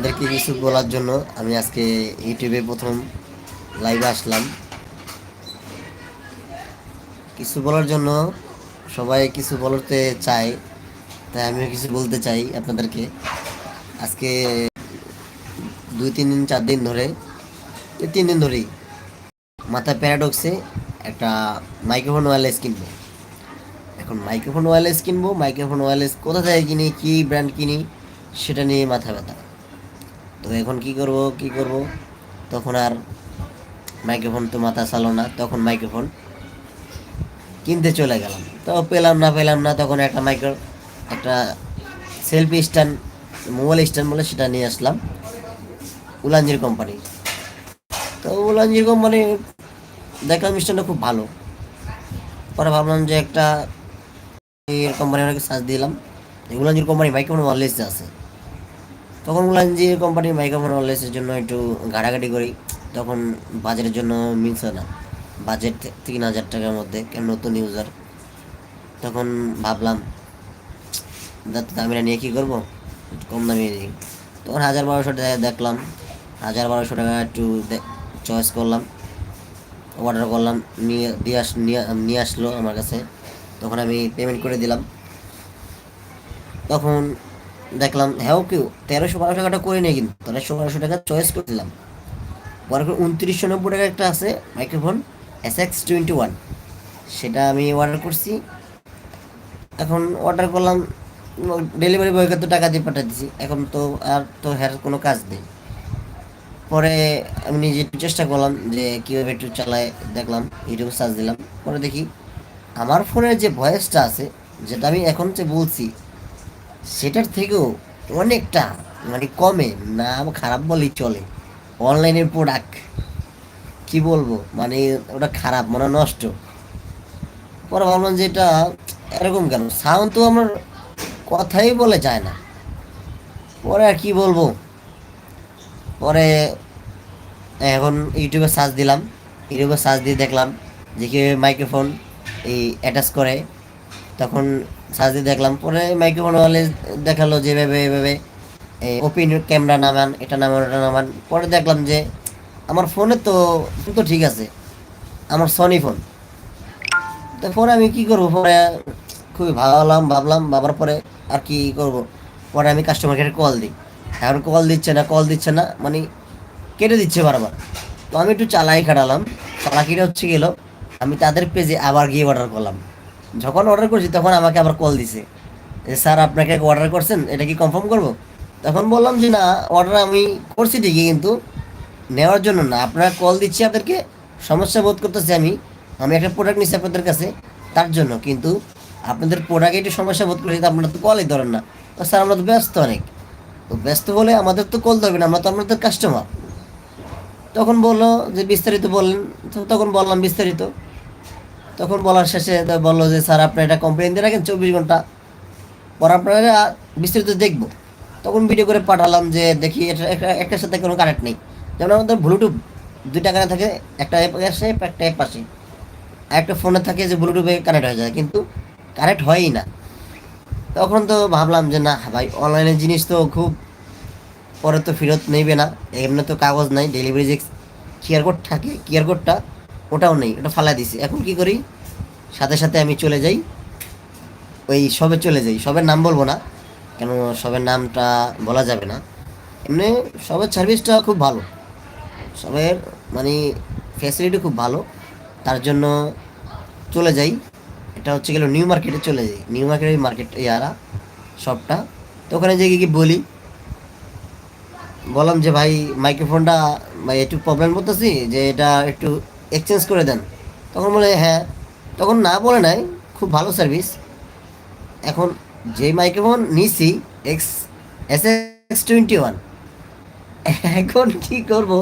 আপনাদেরকে কিছু বলার জন্য আমি আজকে ইউটিউবে প্রথম লাইভে আসলাম। কিছু বলার জন্য সবাই কিছু বলতে চায়, তাই আমিও কিছু বলতে চাই আপনাদেরকে। আজকে দুই, তিন দিন, চার দিন ধরে তিন দিন ধরেই মাথায় প্যারাডক্সে একটা মাইক্রোফোন ওয়্যারলেস কিনবো। এখন মাইক্রোফোন ওয়্যারলেস কিনবো মাইক্রোফোন ওয়্যারলেস কোথা থেকে কিনি, কী ব্র্যান্ড কিনি, সেটা নিয়ে মাথা ব্যথা। তো এখন কি করব কি করব? তখন আর মাইক্রোফোন তো মাথা চালো না, তখন মাইক্রোফোন কিনতে চলে গেলাম। তো পেলাম না পেলাম না, তখন একটা মাইক্রো একটা সেলফি স্ট্যান্ড মোবাইল স্ট্যান্ড বলে সেটা নিয়ে আসলাম উলাঞ্জির কোম্পানি তো উলাঞ্জির কোম্পানি দেখলাম স্ট্যান্ডটা খুব ভালো। পরে ভাবলাম যে একটা কোম্পানি অনেকে সার্চ দিলাম। উলানজির কোম্পানি মাইক্রোফোন ওয়ারলেস আছে। তখন উলানজির কোম্পানির মাইক্রোফোন ওয়ারলেসের জন্য একটু ঘাটাঘাটি করি। তখন বাজারের জন্য মিলছে না। বাজেট তিন হাজার টাকার মধ্যে, কেন নতুন ইউজার তখন ভাবলাম দামিটা নিয়ে কী করব? কম দামি নিই। তখন হাজার বারোশো টাকা দেখলাম। হাজার বারোশো টাকা একটু চয়েস করলাম। অর্ডার করলাম, নিয়ে, দিয়ে আস, নিয়ে আসলো আমার কাছে। তখন আমি পেমেন্ট করে দিলাম। তখন দেখলাম হ্যাঁ কেউ তেরোশো বারোশো টাকাটা করে নিয়ে কিন্তু, তেরোশো বারোশো টাকা চয়েস করে দিলাম। পরে উনত্রিশশো নব্বই টাকা একটা আছে microphone S X twenty one সেটা আমি অর্ডার করছি। এখন অর্ডার করলাম ডেলিভারি বয়কে তো টাকা দিয়ে পাঠিয়ে দিচ্ছি এখন তো আর তো হ্যার কোনো কাজ নেই। পরে আমি নিজে চেষ্টা করলাম যে কীভাবে একটু চালায়, দেখলাম, ইউটিউবে সার্চ দিলাম, পরে দেখি, আমার ফোনের যে ভয়েসটা আছে, যেটা আমি এখন যে বলছি সেটার থেকেও অনেকটা মানে কমে না খারাপ বলেই চলে। অনলাইনের প্রোডাক্ট কি বলব? মানে ওটা খারাপ মানে নষ্ট। পরে ভাবলাম যে এটা এরকম কেন? সাউন্ড তো আমার কথাই বলে যায় না। পরে আর কি বলব? পরে এখন ইউটিউবে সার্চ দিলাম। ইউটিউবে সার্চ দিয়ে দেখলাম যে কীভাবে মাইক্রোফোন এই অ্যাটাচ করে। তখন সার্চ দিয়ে দেখলাম। পরে মাইক্রোফোন হলে দেখাল যেভাবে এভাবে ওপেন ক্যামেরা নামান, এটা নামান, ওটা নামান। পরে দেখলাম যে আমার ফোনে তো তো ঠিক আছে। আমার সনি ফোন তো পরে আমি কি করব? পরে খুবই ভাবলাম ভাবলাম, ভাবার পরে আর কি করব? পরে আমি কাস্টমার কেয়ারে কল দিই। এখন কল দিচ্ছে না কল দিচ্ছে না মানে কেটে দিচ্ছে বারবার। তো আমি একটু চালাই কাটালাম চালাকিটা হচ্ছে গেল, আমি তাদের পেজে আবার গিয়ে অর্ডার করলাম। যখন অর্ডার করছি, তখন আমাকে আবার কল দিছে। যে, স্যার, আপনাকে অর্ডার করছেন, এটা কি কনফার্ম করব? তখন বললাম যে, না অর্ডার আমি করছি ঠিকই, কিন্তু নেওয়ার জন্য না। আপনারা কল দিচ্ছি আপনাদেরকে। সমস্যা বোধ করতেছি আমি। আমি একটা প্রোডাক্ট নিচ্ছি আপনাদের কাছে, তার জন্য। কিন্তু আপনাদের প্রোডাক্টে একটু সমস্যা বোধ করছি আপনারা তো কলই ধরেন না। তো, স্যার, আমরা তো ব্যস্ত অনেক। তো, ব্যস্ত হলে আমাদের তো কল ধরবে না, আমরা তো আপনাদের কাস্টমার তখন বলল যে, বিস্তারিত বললেন। তখন বললাম বিস্তারিত। তখন বলার শেষে বলল যে, স্যার আপনি এটা কমপ্লেন দিয়ে রাখেন, চব্বিশ ঘণ্টা পর আপনারা বিস্তারিত দেখব। তখন ভিডিও করে পাঠালাম যে, দেখি, এটা একটা, একটার সাথে কোনো কানেক্ট নেই। যেমন আমাদের ব্লুটুথ দুইটা কানেক্ট থাকে, একটা অ্যাপ আসে, একটা অ্যাপ আসে। আর একটা ফোনে থাকে যে ব্লুটুথে কানেক্ট হয়ে যায়, কিন্তু কানেক্ট হয়ই না। তখন তো ভাবলাম যে, না, ভাই অনলাইনের জিনিস তো খুব, পরে তো ফেরত নেবে না। এমনি তো কাগজ নাই ডেলিভারি যে কিয়ার কোড থাকে কিয়ার কোডটা ওটাও নেই, ওটা ফালা দিছি। এখন কি করি? সাথে সাথে আমি চলে যাই। ওই সবে চলে যাই। সবের নাম বলব না, কেন সবের নামটা বলা যাবে না। এমনি সবের সার্ভিসটা খুব ভালো। সবের মানে ফ্যাসিলিটি খুব ভালো। তার জন্য চলে যাই। এটা হচ্ছে গেল নিউ মার্কেটে চলে যাই। নিউ মার্কেটের মার্কেট ইয়ারা শপটা তো ওখানে যে কি বলি? বললাম যে, ভাই মাইক্রোফোনটা একটু প্রবলেম করতেছি, যে এটা একটু এক্সচেঞ্জ করে দেন। তখন বলে হ্যাঁ। তখন না বলে নাই, খুব ভালো সার্ভিস এখন যে মাইক্রোফোন নিছি X S X twenty one এখন কি করব?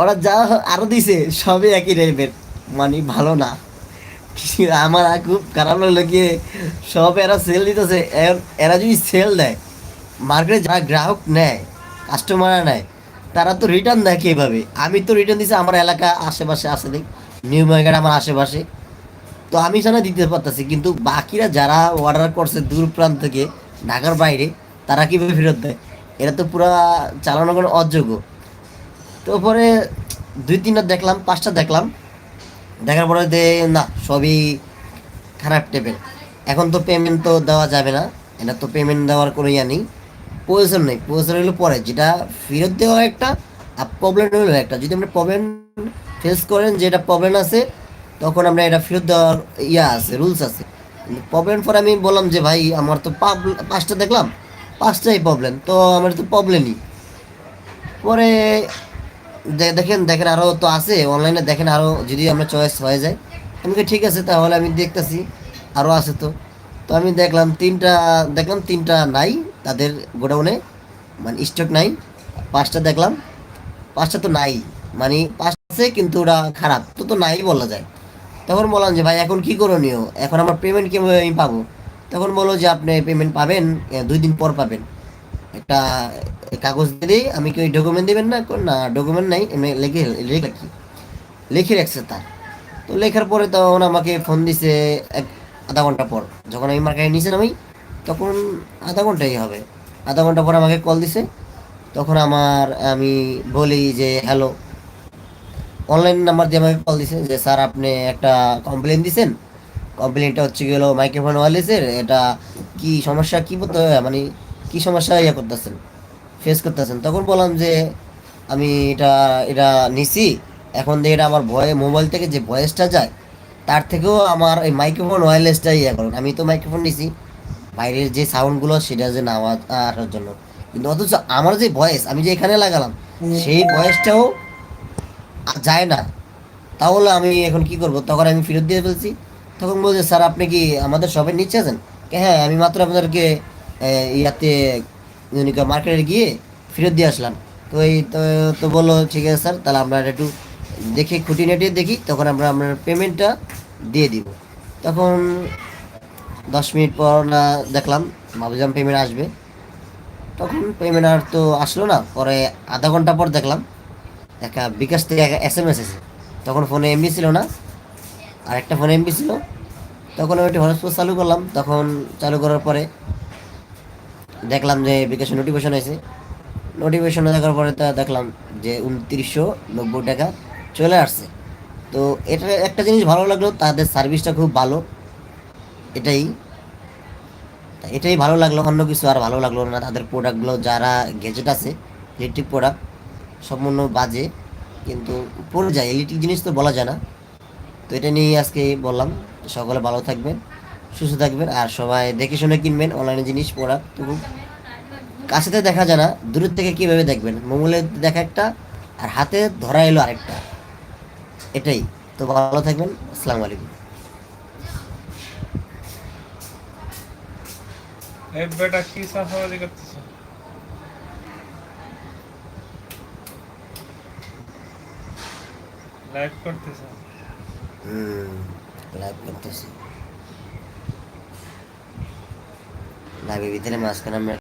ওরা যা আরও দিছে, সবই একই টাইপের মানে ভালো না। আমার খুব খারাপ লাগল কি, সব এরা সেল দিতেছে। এরা যদি সেল দেয় মার্কেটে যারা গ্রাহক নেয় কাস্টমাররা নেয় তারা তো রিটার্ন দেয় কীভাবে? আমি তো রিটার্ন দিছি আমার এলাকা আশেপাশে আছে দেখ। নিউ মার্কেট আমার আশেপাশে। তো আমি সেটা দিতে পারতেছি, কিন্তু বাকিরা যারা অর্ডার করছে দূর প্রান্ত থেকে, ঢাকার বাইরে, তারা কীভাবে ফেরত দেয়? এরা তো পুরা চালানো কোনো অযোগ্য। তো পরে দুই তিনটা দেখলাম, পাঁচটা দেখলাম। দেখার পরে দে না, সবই খারাপ টেপের এখন তো পেমেন্ট তো দেওয়া যাবে না। এটা তো পেমেন্ট দেওয়ার কোনো ইয়া নেই। প্রয়োজন নেই। প্রয়োজন হলো পরে। যেটা ফেরত দেওয়া একটা আর প্রবলেম হলো একটা। যদি আপনি প্রবলেম ফেস করেন যেটা প্রবলেম আছে, তখন আমরা এটা ফেরত দেওয়ার ইয়া আছে রুলস আছে। প্রবলেম পরে আমি বললাম যে, ভাই, আমার তো পাঁচটা দেখলাম। পাঁচটাই প্রবলেম তো আমার তো প্রবলেমই পরে দেখেন দেখেন আরও তো আছে। অনলাইনে দেখেন আরও যদি আমরা চয়েস হয়ে যায়। আমি ঠিক আছে, তাহলে আমি দেখতেছি। আরও আছে তো। তো আমি দেখলাম তিনটা দেখলাম তিনটা নাই। তাদের গোডাউনে মানে স্টক নাই। পাঁচটা দেখলাম। পাঁচটা তো নাই। মানে পাঁচটা আছে, কিন্তু ওরা খারাপ। তো তো নাই বলা যায়। তখন বললাম যে, ভাই, এখন কি করণীয়? এখন আমার পেমেন্ট কীভাবে আমি পাবো? তখন বলল যে, আপনি পেমেন্ট পাবেন দুই দিন পর পাবেন। একটা কাগজ দিলেই আমি কি ওই ডকুমেন্ট দেবেন না? না ডকুমেন্ট নাই, এমনি লিখে লিখে কি লিখে রাখছে তার। তো লেখার পরে তখন আমাকে ফোন দিছে এক, আধা ঘণ্টা পর। যখন আমি মার্কেটে নিচে নামি তখন আধা ঘন্টাই হবে। আধা ঘণ্টা পর আমাকে কল দিছে। তখন আমার, আমি বলি যে হ্যালো অনলাইন নাম্বার দিয়ে আমাকে কল দিছে যে স্যার আপনি একটা কমপ্লেন দিছেন। কমপ্লেনটা হচ্ছে গেলো মাইক্রোফোন ওয়ারলেসের এটা কি সমস্যা? কি বলতে মানে কি সমস্যা? ইয়ে করতেছেন। ফেস করতেছেন। তখন বললাম যে, আমি এটা এটা নিছি। এখন দিয়ে এটা আমার ভয়ে মোবাইল থেকে যে ভয়েসটা যায়, তার থেকেও আমার এই মাইক্রোফোন ওয়্যারলেসটা ইয়ে করুন। আমি তো মাইক্রোফোন নিছি। বাইরের যে সাউন্ডগুলো সেটা যে নেওয়া আসার জন্য। কিন্তু অথচ আমার যে ভয়েস আমি যে এখানে লাগালাম সেই ভয়েসটাও যায় না। তাহলে আমি এখন কি করব? তখন আমি ফেরত দিয়ে ফেলছি। তখন বলছে স্যার আপনি কি আমাদের শপে নিচ্ছে আছেন? হ্যাঁ আমি মাত্র আপনাদেরকে ইয়াতে মার্কেটে গিয়ে ফেরত দিয়ে আসলাম। তো এই তো তো বলল ঠিক আছে স্যার তাহলে আমরা একটু দেখি খুঁটিনাটি দেখি তখন আমরা আপনার পেমেন্টটা দিয়ে দিব। তখন দশ মিনিট পর না দেখলাম ভাবছিলাম পেমেন্ট আসবে। তখন পেমেন্ট আর তো আসলো না, পরে আধা ঘণ্টা পর দেখলাম একটা বিকাশ থেকে এস এম এস এসে তখন ফোনে এমবি ছিল না আর একটা ফোনে এমবি ছিল। তখন একটু হটস্পট চালু করলাম, তখন চালু করার পরে দেখলাম যে বিকাশের নোটিফিকেশন এসে। নোটিফিকেশন দেখার পরে তা দেখলাম যে উনত্রিশশো নব্বই টাকা চলে আসছে। তো এটা একটা জিনিস ভালো লাগল, তাদের সার্ভিসটা খুব ভালো। এটাই। এটাই ভালো লাগল অন্য কিছু আর ভালো লাগল না। তাদের প্রোডাক্টগুলো যারা গ্যাজেট আছে ইলেকট্রিক প্রোডাক্ট সম্পূর্ণ বাজে, কিন্তু পড়ে যায়। ইলেকট্রিক জিনিস তো বলা যায় না। তো এটা নিয়ে আজকে বললাম। সকলে ভালো থাকবেন, সুস্থ থাকবেন আর সবাই দেখে শুনে কিনবেন অনলাইনে জিনিস প্রোডাক্ট তো খুব কাছেতে দেখা যায় না, দূরের থেকে কীভাবে দেখবেন? মোবাইলে দেখা একটা আর হাতে ধরা এলো আরেকটা। এটাই। তো ভালো থাকবেন। আসসালামু আলাইকুম। এই বেটা কি সাফাবাজি করতেছ? লাইভ করতেছ। হুম। লাইভ করতেছি। লাইভের ভিতরে মাঝখানে আমরা